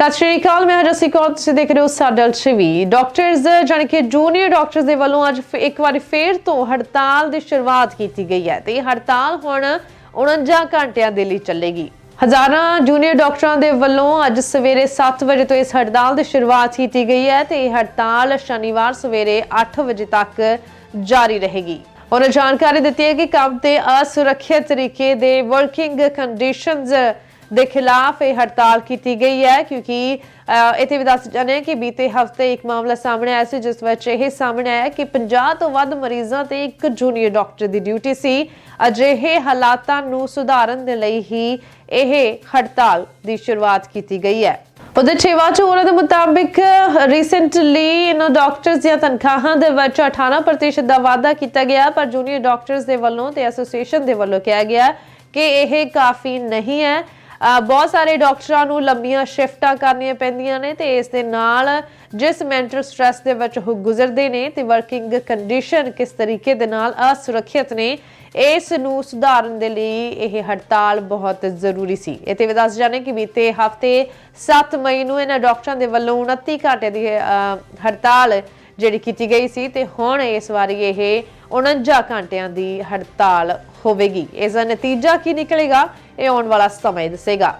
ਸਤਿ ਸ਼੍ਰੀ ਅਕਾਲ, ਮੈਂ ਰਸੀ ਕੌਰ, ਤੁਸੀਂ ਦੇਖ ਰਹੇ ਹੋ ਸਾਡਲ ਟੀਵੀ। ਡਾਕਟਰਸ ਜਾਣੀ ਕਿ ਜੂਨੀਅਰ ਡਾਕਟਰਸ ਦੇ ਵੱਲੋਂ ਅੱਜ ਇੱਕ ਵਾਰੀ ਫੇਰ ਤੋਂ ਹੜਤਾਲ ਦੀ ਸ਼ੁਰੂਆਤ ਕੀਤੀ ਗਈ ਹੈ ਤੇ ਇਹ ਹੜਤਾਲ ਹੁਣ 49 ਘੰਟਿਆਂ ਦੇ ਲਈ ਚੱਲੇਗੀ। ਹਜ਼ਾਰਾਂ ਜੂਨੀਅਰ ਡਾਕਟਰਾਂ ਦੇ ਵੱਲੋਂ ਅੱਜ ਸਵੇਰੇ 7 ਵਜੇ ਤੋਂ ਇਸ ਹੜਤਾਲ ਦੀ ਸ਼ੁਰੂਆਤ ਕੀਤੀ ਗਈ ਹੈ ਤੇ ਇਹ ਹੜਤਾਲ ਸ਼ਨੀਵਾਰ ਸਵੇਰੇ 8 ਵਜੇ ਤੱਕ ਜਾਰੀ ਰਹੇਗੀ। ਉਹਨਾਂ ਜਾਣਕਾਰੀ ਦਿੱਤੀ ਹੈ ਕਿ ਕੰਮ ਤੇ ਅਸੁਰੱਖਿਅਤ ਤਰੀਕੇ ਦੇ ਵਰਕਿੰਗ ਕੰਡੀਸ਼ਨਸ ਦੇ ਖਿਲਾਫ ਇਹ ਹੜਤਾਲ ਕੀਤੀ ਗਈ ਹੈ ਕਿਉਂਕਿ ਅਹ, ਇੱਥੇ ਵੀ ਦੱਸ ਜਾਂਦੇ ਹਾਂ ਕਿ ਬੀਤੇ ਹਫ਼ਤੇ ਇੱਕ ਮਾਮਲਾ ਸਾਹਮਣੇ ਆਇਆ ਸੀ ਜਿਸ ਵਿੱਚ ਇਹ ਸਾਹਮਣੇ ਆਇਆ ਕਿ 50 ਤੋਂ ਵੱਧ ਮਰੀਜ਼ਾਂ ਤੇ ਇੱਕ ਜੂਨੀਅਰ ਡਾਕਟਰ ਦੀ ਡਿਊਟੀ ਸੀ। ਅਜਿਹੇ ਹਾਲਾਤਾਂ ਨੂੰ ਸੁਧਾਰਨ ਦੇ ਲਈ ਹੀ ਇਹ ਹੜਤਾਲ ਦੀ ਸ਼ੁਰੂਆਤ ਕੀਤੀ ਗਈ ਹੈ। ਉਹਦੇ ਛੇਵਾਂ ਚੋਰਾਂ ਦੇ ਮੁਤਾਬਿਕ ਰੀਸੈਂਟਲੀ ਇਹਨਾਂ ਡਾਕਟਰਸ ਦੀਆਂ ਤਨਖਾਹਾਂ ਦੇ ਵਿੱਚ 18% ਦਾ ਵਾਅਦਾ ਕੀਤਾ ਗਿਆ ਪਰ ਜੂਨੀਅਰ ਡਾਕਟਰਸ ਦੇ ਵੱਲੋਂ ਤੇ ਐਸੋਸੀਏਸ਼ਨ ਦੇ ਵੱਲੋਂ ਕਿਹਾ ਗਿਆ ਕਿ ਇਹ ਕਾਫੀ ਨਹੀਂ ਹੈ। ਬਹੁਤ ਸਾਰੇ ਡਾਕਟਰਾਂ ਨੂੰ ਲੰਬੀਆਂ ਸ਼ਿਫਟਾਂ ਕਰਨੀਆਂ ਪੈਂਦੀਆਂ ਨੇ ਤੇ ਇਸ ਦੇ ਨਾਲ ਜਿਸ ਮੈਂਟਲ ਸਟ੍ਰੈਸ ਦੇ ਵਿੱਚ ਉਹ ਗੁਜ਼ਰਦੇ ਨੇ ਤੇ ਵਰਕਿੰਗ ਕੰਡੀਸ਼ਨ ਕਿਸ ਤਰੀਕੇ ਦੇ ਨਾਲ ਅਸੁਰੱਖਿਅਤ ਨੇ, ਇਸ ਨੂੰ ਸੁਧਾਰਨ ਦੇ ਲਈ ਇਹ ਹੜਤਾਲ ਬਹੁਤ ਜ਼ਰੂਰੀ ਸੀ। ਇਥੇ ਵੀ ਦੱਸ ਜਾਣੇ ਕਿ ਬੀਤੇ ਹਫ਼ਤੇ 7 ਮਈ ਨੂੰ ਇਹਨਾਂ ਡਾਕਟਰਾਂ ਦੇ ਵੱਲੋਂ 29 ਘੰਟੇ ਦੀ ਹੜਤਾਲ ਜਿਹੜੀ ਕੀਤੀ ਗਈ ਸੀ ਤੇ ਹੁਣ ਇਸ ਵਾਰੀ ਇਹ 49 ਘੰਟਿਆਂ ਦੀ ਹੜਤਾਲ ਹੋਵੇਗੀ। ਇਸ ਦਾ ਨਤੀਜਾ ਕੀ ਨਿਕਲੇਗਾ, ਇਹ ਆਉਣ ਵਾਲਾ ਸਮਾਂ ਦੱਸੇਗਾ।